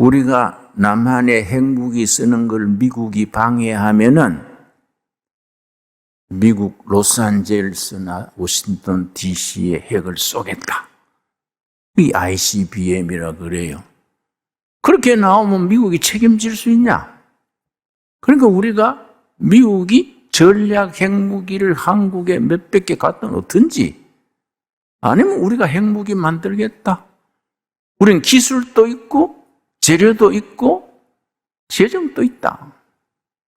우리가 남한에 핵무기 쓰는 걸 미국이 방해하면은 미국 로스안젤레스나 워싱턴 DC에 핵을 쏘겠다. 이 ICBM이라 그래요. 그렇게 나오면 미국이 책임질 수 있냐? 그러니까 우리가 미국이 전략 핵무기를 한국에 몇백 개 갖다 놓든지 아니면 우리가 핵무기 만들겠다. 우린 기술도 있고 재료도 있고 재정도 있다.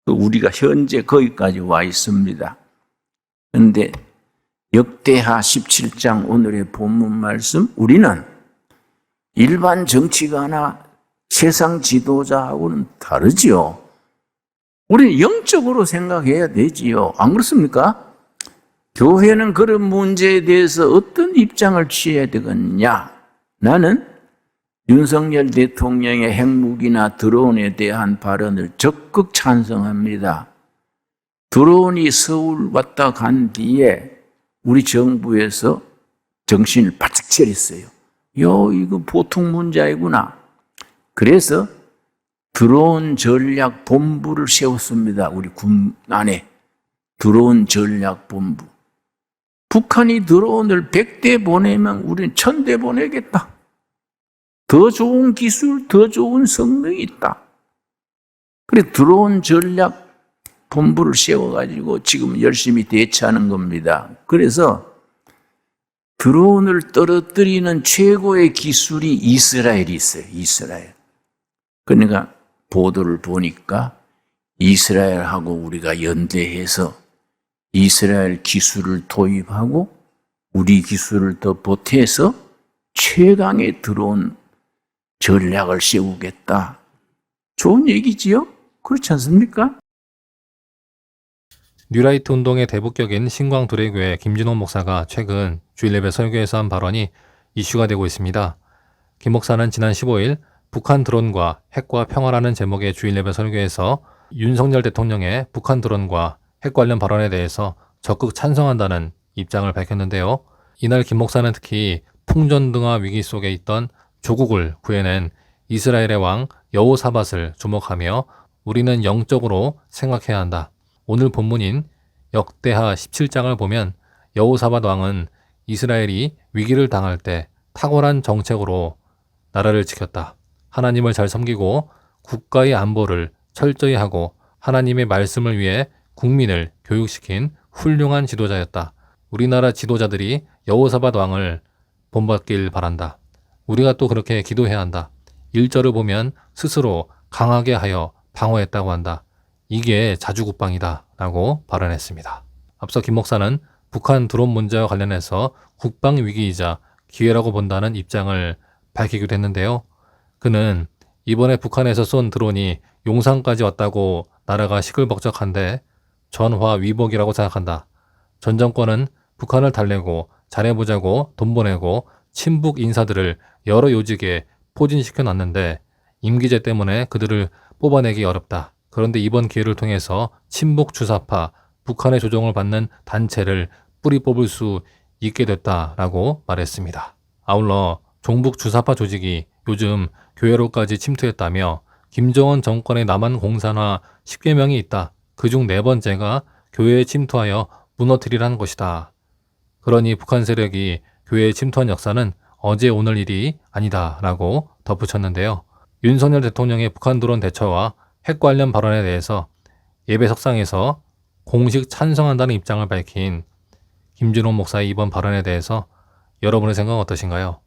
우리가 현재 거기까지 와 있습니다. 그런데 역대하 17장 오늘의 본문 말씀 우리는 일반 정치가나 세상 지도자하고는 다르지요. 우리는 영적으로 생각해야 되지요. 안 그렇습니까? 교회는 그런 문제에 대해서 어떤 입장을 취해야 되겠냐? 나는 윤석열 대통령의 핵무기나 드론에 대한 발언을 적극 찬성합니다. 드론이 서울 왔다 간 뒤에 우리 정부에서 정신을 바짝 차렸어요. 요, 이거 보통 문제 아니구나. 그래서 드론 전략 본부를 세웠습니다. 우리 군 안에. 드론 전략 본부. 북한이 드론을 100대 보내면 우리는 1000대 보내겠다. 더 좋은 기술, 더 좋은 성능이 있다. 그래 드론 전략 본부를 세워가지고 지금 열심히 대처하는 겁니다. 그래서 드론을 떨어뜨리는 최고의 기술이 이스라엘이 있어요. 이스라엘. 그러니까 보도를 보니까 이스라엘하고 우리가 연대해서 이스라엘 기술을 도입하고 우리 기술을 더 보태서 최강의 드론 전략을 세우겠다. 좋은 얘기지요? 그렇지 않습니까? 뉴라이트 운동의 대북격인 신광두레교회 김진호 목사가 최근 주일예배 설교에서 한 발언이 이슈가 되고 있습니다. 김 목사는 지난 15일 북한 드론과 핵과 평화라는 제목의 주일예배 설교에서 윤석열 대통령의 북한 드론과 핵 관련 발언에 대해서 적극 찬성한다는 입장을 밝혔는데요. 이날 김 목사는 특히 풍전등화 위기 속에 있던 조국을 구해낸 이스라엘의 왕 여호사밧을 주목하며 우리는 영적으로 생각해야 한다. 오늘 본문인 역대하 17장을 보면 여호사밧 왕은 이스라엘이 위기를 당할 때 탁월한 정책으로 나라를 지켰다. 하나님을 잘 섬기고 국가의 안보를 철저히 하고 하나님의 말씀을 위해 국민을 교육시킨 훌륭한 지도자였다. 우리나라 지도자들이 여호사밧 왕을 본받길 바란다. 우리가 또 그렇게 기도해야 한다. 1절을 보면 스스로 강하게 하여 방어했다고 한다. 이게 자주국방이다. 라고 발언했습니다. 앞서 김 목사는 북한 드론 문제와 관련해서 국방 위기이자 기회라고 본다는 입장을 밝히기도 했는데요. 그는 이번에 북한에서 쏜 드론이 용산까지 왔다고 나라가 시끌벅적한데 전화 위복이라고 생각한다. 전 정권은 북한을 달래고 잘해보자고 돈 보내고 친북 인사들을 여러 요직에 포진시켜 놨는데 임기제 때문에 그들을 뽑아내기 어렵다. 그런데 이번 기회를 통해서 친북 주사파 북한의 조종을 받는 단체를 뿌리 뽑을 수 있게 됐다라고 말했습니다. 아울러 종북 주사파 조직이 요즘 교회로까지 침투했다며 김정은 정권의 남한 공산화 10개명이 있다. 그중 네 번째가 교회에 침투하여 무너뜨리라는 것이다. 그러니 북한 세력이 교회에 침투한 역사는 어제 오늘 일이 아니다. 라고 덧붙였는데요. 윤석열 대통령의 북한 드론 대처와 핵 관련 발언에 대해서 예배석상에서 공식 찬성한다는 입장을 밝힌 김준호 목사의 이번 발언에 대해서 여러분의 생각은 어떠신가요?